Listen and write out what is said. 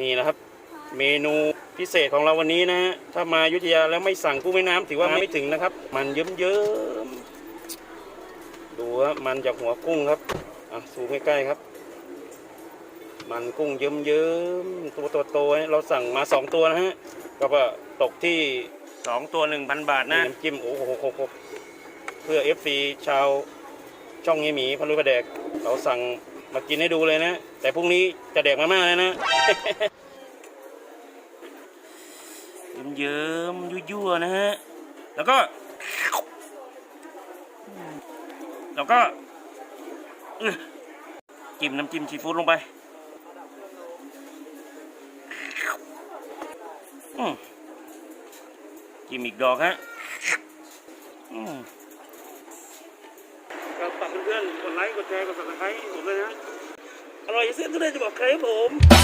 นี่นะครับ เมนูพิเศษของเราวันนี้นะฮะถ้ามาอยุธยาแล้วไม่สั่งกุ้งแม่น้ำถือว่าไม่ถึงนะครับ มันเยิ้มๆดูว่ามันจากหัวกุ้งครับอะสูงใกล้ๆครับ มันกุ้งเยิ้มๆตัวโตๆเราสั่งมาสองตัวนะฮะก็ว่าตกที่สองตัวหนึ่งพันบาทนะน้ำจิ้มโอ้โหโหโหเพื่อ FC ชาวช่องเฮียหมีพะลุประแดก เราสั่ง มากินให้ดูเลยนะ แต่พรุ่งนี้จะแดกมาม่าแล้วนะเยิ้มๆยั่วๆนะฮะ แล้วก็ แล้วก็จิ้มน้ำจิ้มซีฟู้ดลงไปจิ้มอีกดอกฮะอืมก็ฝากเพื่อนๆกดไลค์ กดแชร์ กดซับสไครต์ผมเลยนะอร่อย เส้นทุเรียนจะบอกใครครับผม